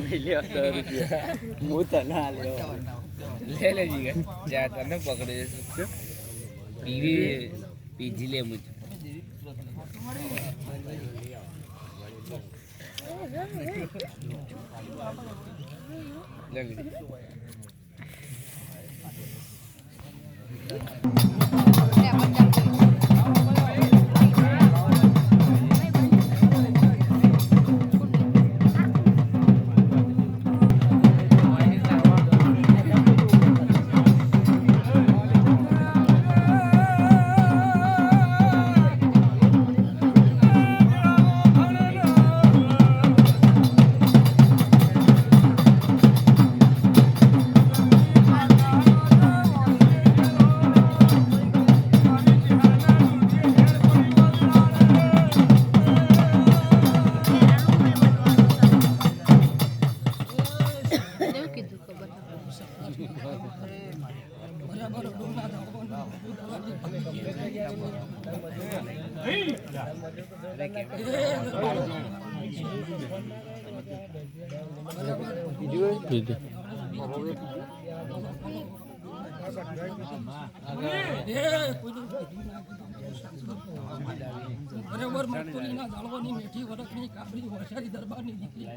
નહીં લેવા દસ રૂપિયા. હું તો ના લેવા લે લે જીગા જા તને પકડે. છે પીવી. પીજી લે મુજ લગડી બરાબર, મગફળીના દાળવાની મેઠી વરખની કાબરી વરસાદી દરબારની દીકરી.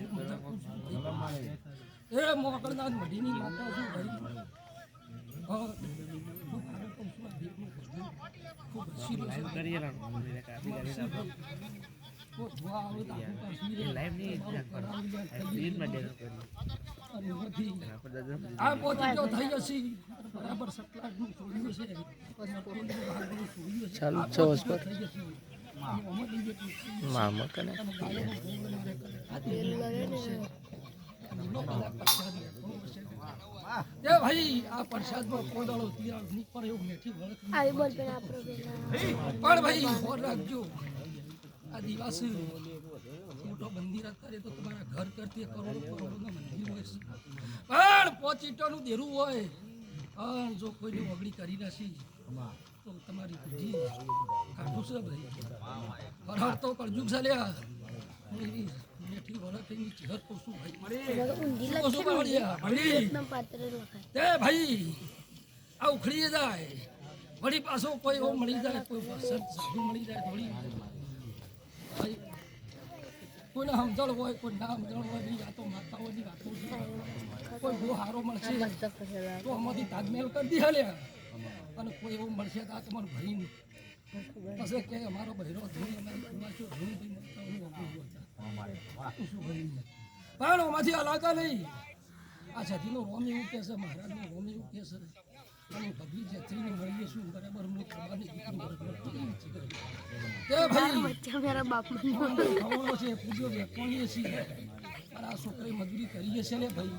એ મોકળનાથ મઢીની માતા છું ભાઈ આ આવે તો થઈ જશે બરાબર સટલાટનું છે. ચાલુ છો. આ દેવનું છે. અને એ ભાઈ આ પ્રસાદમાં કોદાળો તિરાડની પર એવું મેઠી વળખ આવી બોલ પેલા આપણો પણ ભાઈ ફોન રાખજો. આ દિવસ મોટો મંદિર અત્યારે તો તમારા ઘર કરતી કરોડો કરોડોના મંદિર હોય છે. પણ પોચ દેરું હોય પણ જો કોઈને ઓગળી કરી નાખી તો તમારી બુદ્ધિ કાઢું છે ભાઈ. તો કરજુક ચાલ્યા ચહેર ભાઈ? કહું છું ભાઈ તે ભાઈ આ ઉખડી જાય. વળી પાછો કોઈ એવો મળી જાય કોઈ સાધુ મળી જાય થોડી. ભાઈ કોઈને સમજણ હોય કોઈ ના સમજણ હોય બી વાતો માતાઓની વાતો છે. કોઈ બહુ સારો મળશે તો આમાંથી તાજમહેલ કરી દી હાલ્યા અને કોઈ એવું મળશે તો આ તમારું નહીં પછી કે અમારો બહેરો ધોઈ અમારી ધોઈ ધોઈ મળતા હું પણ આમાંથી નહીં આ સતીનો રોમ એવું કહે છે મહારાજનો રોમ એવું કહે છે. અને ભગવી જત્રીને મળીએ શું બરાબર હું ખબાની દીકરી બરાબર કેવી છે તે ભાઈ મારા બાપ ખવડો છે? પૂજો વેચવાણીએ છીએ. આ છોકરી મજૂરી કરીએ છે ને ભાઈ.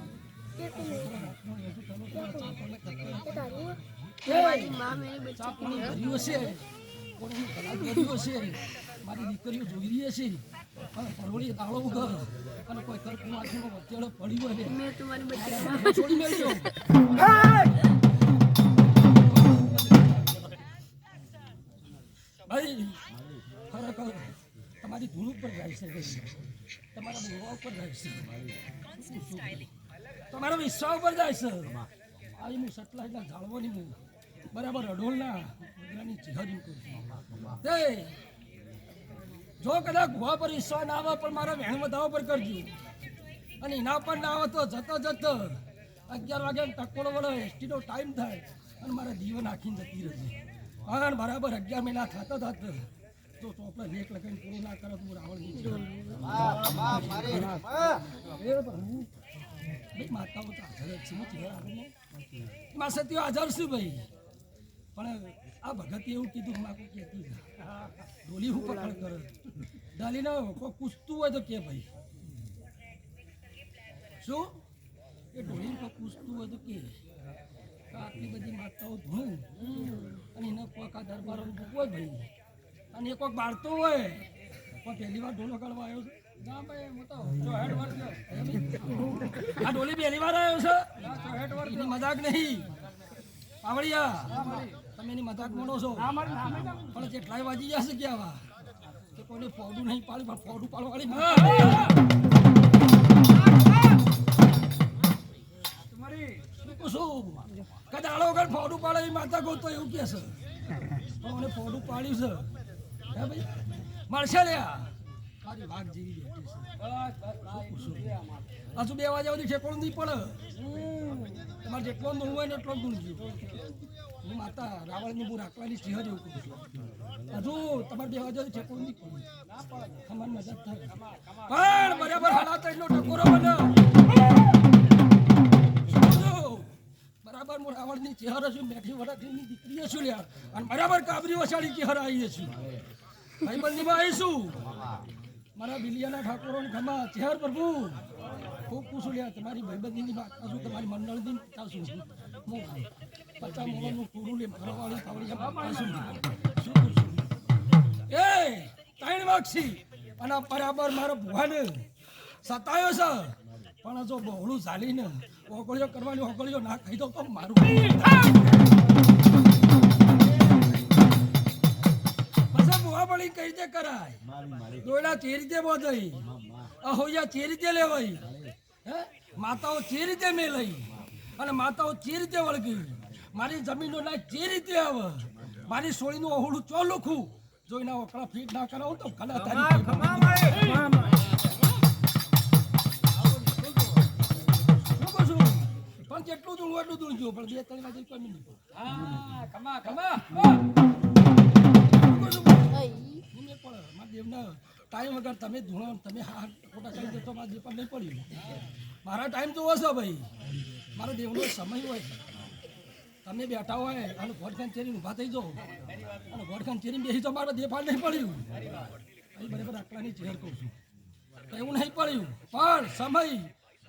કર્યું છે. કોઈનું કર્યું છે. મારી દીકરીઓ જોઈ રહી છે અને પરવળી દાળો ઉગર અને કોઈ કરકું આંખીનો વચ્ચેડો પડી હોય ને મેં તમારી બચ્ચી છોડી મેળ્યો ભાઈ ખરેખર તમારી ધૂળ ઉપર જાય છે ભાઈ. તમારા મોવા ઉપર જાય છે? તમારા વિશ્વા ઉપર જાય છે. આવી હું સટલાઈના જાળવાની બરાબર અડોલના વગડાની ચિહરી કરું જો કદાચ ગુવા પર ઈશ્વર ના આવે, પણ મારા વહેણ વધાવા પર કરજો. અને એના પર ના આવે તો જતો જતો અગિયાર વાગે ટકોડો વડો એસટીનો ટાઈમ થાય અને મારે દીવો નાખીને જતી રહેશે હા બરાબર અગિયાર મહિના થતા થતા તો ચોપડા લેખ લગાવીને પૂરું ના કરે તો રાવણ માતાઓ તો હાજર છે હાજર છું ભાઈ. પણ આ ભગતે એવું કીધું માં કોઈ કહેતી ડોલી હું પકડ કરે. ડાલીને કોઈ પૂછતું હોય તો કે ભાઈ. શું? એ ડોલી કોઈ પૂછતું હોય તો કે. આટલી બધી માતાઓ ધૂણું અને એને કોઈક આ દરબાર હોય ભાઈ. અને એ કોઈક બાળતો હોય. પણ પહેલી વાર ઢોલો કાઢવા આવ્યો છે. ના ભાઈ હું તો આ ડોલી પહેલી વાર આવ્યો છે. મજાક નહીં. પાવડિયા તમે એની મજાક મોડો છો? પણ જેટલાય વાજી જશે કે આવા? કે કોઈને ફોડું નહીં પાડે પણ ફોડું પાડવા વાળી કદાળો વગર ફોડું પાડે એ માતા ગોતો એવું કે છે. મને પાડ્યું છે. હે ભાઈ? મળશે લે મારી વાઘ જીવી નહીં પડે? તમારે જેટલો ઊંઘ હોય ને એટલો ગુણ ગયું. હું માતા રાવણની હું રાખવાની સિંહ જેવું કહું છું. હજુ તમારે વાગ્યા સુધી ઠેકોણું નહીં પડે. તમારી મજા થાય. પણ બરાબર હાલાત એટલો ટકોરો બને બરાબર હું રાવણની ચહેર છું મેઠી વરાઠીની દીકરી છું લ્યા. અને બરાબર કાબરી વસાડી ચહેર આવીએ છું ભાઈબંધીમાં આવીશું. મારા બિલિયાના ઠાકોરોને ખમા. ચહેર પ્રભુ. ખૂબ પૂછું લ્યા તમારી ભાઈબંધીની વાત કરું તમારી મંડળની ચાલશું હું પચાસ મોબાઈલનું પૂરું લે ફરવાળી પાવડી શું પૂછું એ ત્રણ વાગશી અને બરાબર મારા ભુવાને સતાયો છે. પણ જો બહોળું ચાલીને ઓગળ્યો કરવાની ઓગળ્યો ના કહી દો તો મારું? પછી ભુવા કઈ રીતે કરાય? દોડા તે રીતે બોધાઈ અહોયા તે રીતે લેવાય? માતાઓ જે રીતે મેલાઈ? અને માતાઓ જે રીતે વળગી? મારી જમીનો ના જે રીતે આવે? મારી સોળીનું ઓહળું ચો લખું? જોઈને ઓકળા ફીટ ના કરાવો તો છું? પણ જેટલું દૂર એટલું દૂર જો પણ બે ત્રણ વાગે કમી નહીં હા છું? હું નહીં પડે. મારા દેવના ટાઈમ વગર તમે ધૂણો તમે હા ખોટા કરી દેતો મારા દેવ પર નહીં પડ્યું. મારા ટાઈમ તો હશે ભાઈ. મારા દેવનો સમય હોય. તમે બેઠા હોય અને ગોડખાન ચેરીને ઊભા થઈ જાઓ. અને ગોડખાન ચેરીને બેસી તો મારા દેફાળ નહીં પડ્યું. અહીં બરાબર આટલાની ચેર કહું છું. તો એવું નહીં પડ્યું. પણ સમય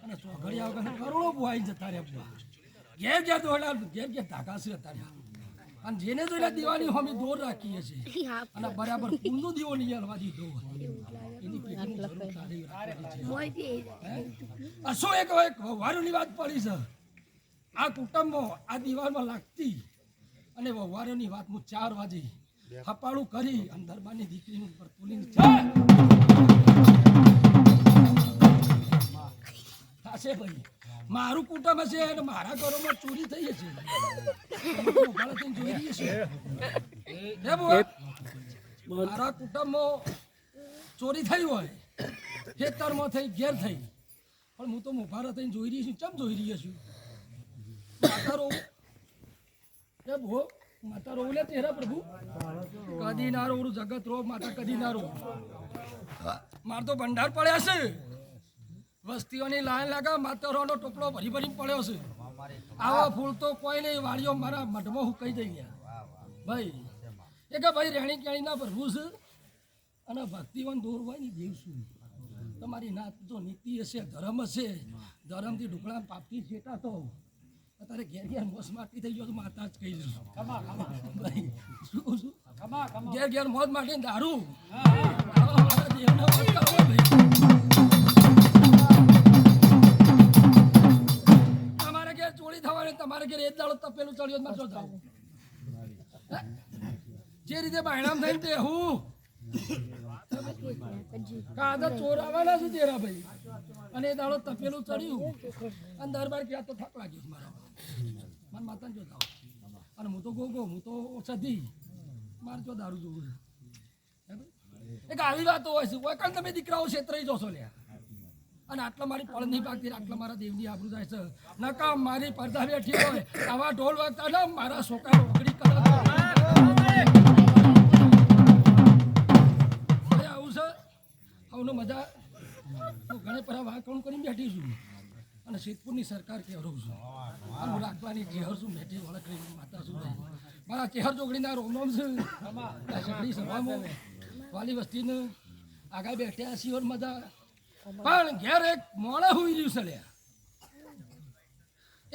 અને ચોઘડિયા વગર કરોડો બુહાઈ જતા રહ્યા. ઘેર ઘેર દોડ્યા, ઘેર ઘેર ધાકા છે અત્યારે. અને જેને જોઈને દિવાળી અમે દોર રાખીએ છીએ. અને બરાબર કુંડો દીવો નહીં હલવા દીધો એની પેટીનું જરૂર કાઢી છે. શું એક એક વહવારોની વાત પડી છે. આ કુટુંબો આ દિવાલમાં લાગતી અને વવારોની વાત હું ચાર વાગે હપાળું કરી અને દરબારની દીકરીનું ઉપર પુલિંગ ચા થશે ભાઈ. મારું કુટુંબ હશે અને મારા ઘરોમાં ચોરી થઈ હશે તમે ઊભા થઈને જોઈ રહી છે મારા કુટુંબમાં ચોરી થઈ હોય ખેતરમાં થઈ ઘેર થઈ. પણ હું તો મુભારા થઈને જોઈ રહી છું. ચમ જોઈ રહી છું? માતા રો એ ભો માતા રો લે તેરા પ્રભુ. કદી ના રોવું જગત રો માતા કદી ના રો માર તો ભંડાર પડ્યા છે. વસ્તીઓની લાઈન લાગા માતરોનો ટોપલો ભરી ભરી પડ્યો છે. આવા ફૂલ તો કોઈ નહીં વાળીઓ મારા મઢમાં હુકાઈ જઈ ગયા. ભાઈ એ કે ભાઈ રેણી કેણીના પ્રભુ છે અને ભક્તિવન દૂર હોય ને જીવ છું તમારી નાત જો નીતિ હશે ધર્મ હશે. ધર્મથી ઢુકડા પાપથી છેટા તો અત્યારે ઘેર ઘેર મોસ માટી થઈ ગયો તો માતા જ કહી દઉં. ભાઈ શું કહું છું? ઘેર ઘેર મોત માટી દારૂ દેવને દાડો તપેલું ચડ્યો મારે શું જે રીતે બાયણામ થઈને તે હું? કાદા ચોર આવવાના છે તેરા અને એ દાડો તપેલું ચડ્યું. અને દરબાર ક્યાં તો થાક લાગ્યું મારા મારા માતાને જો થાવ અને હું તો ગોગો હું તો સધી મારે જો દારૂ જોવું છે. એક આવી વાતો હોય છે. કોઈ કારણ તમે દીકરાઓ છેતરાઈ જોશો લ્યા. અને આટલા મારી પળ નહીં પાકતી આટલા મારા દેવની આબરૂ થાય છે. નકા મારી પડદા બેઠી હોય, આવા ઢોલ વાગતા ના, મારા છોકરા રોકડી કરે આવું છે. આવનો મજા. હું ઘણે પરા વાંકણ કરીને બેઠી છું. અને સિદ્ધપુરની સરકાર કહેવડું છું. અને હું રાખવાની ચેહર છું, મેઠી વળકડી માતા છું. મારા ચેહર ચોકડીના રોમ છે. સભામાં વાલી વસ્તીને આગળ બેઠ્યા સિયોર મજા. પણ ઘેર એક મોડા હોઈ રહ્યું છે લ્યા.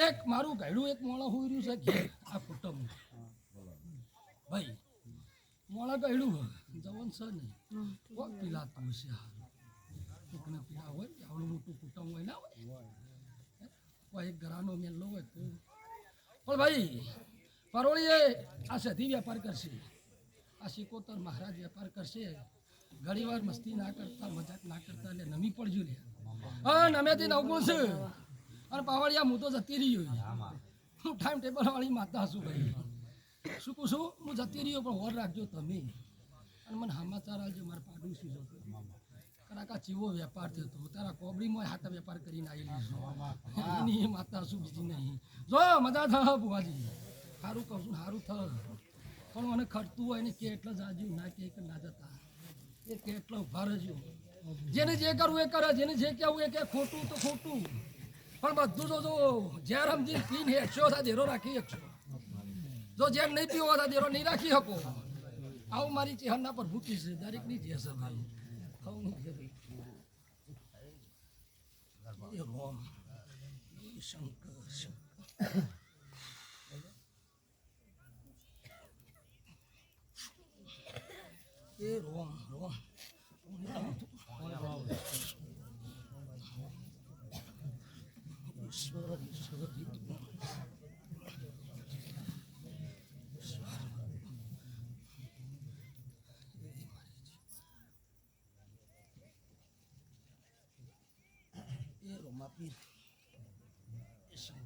એક મારું ગાયડું એક મોડા હોઈ રહ્યું છે ઘેર. આ કુટુંબ ભાઈ મોડા ગાયડું જવન છે નહીં કોક પીલાતું હશે કોકને પીડા હોય આવડું મોટું કુટુંબ હોય ના હોય? કોઈ એક ઘરાનો મેલ્લો હોય તો. પણ ભાઈ પરોળીએ આ સધી વેપાર કરશે. આ સિકોતર મહારાજ વેપાર કરશે. ઘણી વાર મસ્તી ના કરતા, મજાક ના કરતા એટલે નમી પડજો લે હા નમેથી નવગુણ છે. અને પાવડિયા હું તો જતી રહ્યો હું ટાઈમ ટેબલ વાળી માતા છું ભાઈ. શું કહું છું? હું જતી રહ્યો પણ હોર રાખજો તમે. અને મને સમાચાર આવજો મારે પાડું શું છે કડાકા ચીવો વેપાર થયો હતો તારા કોબડીમાં હાથ વેપાર કરીને આવેલી એની માતા શું, બીજી નહીં. જો, મજા થ બુવાજી સારું કહું છું સારું થ પણ મને ખર્ચતું હોય ને કે એટલે જાજુ ના કે ના જતા. એ કે એટલે જેને જે કરવું એ કરે, જેને જે કહેવું એ કે ખોટું તો ખોટું. પણ બધું તો જો ઝેર સમજી પીને એકસો હતા દેરો રાખી શકશો. જો ઝેર નહીં પીવો હતા દેરો નહીં રાખી શકો. આવું મારી ચહેરના પર ભૂકી છે, દરેકની જે છે ભાઈ ખાવું નહીં છે ભાઈ એ શંકર. Ero mapir. Isang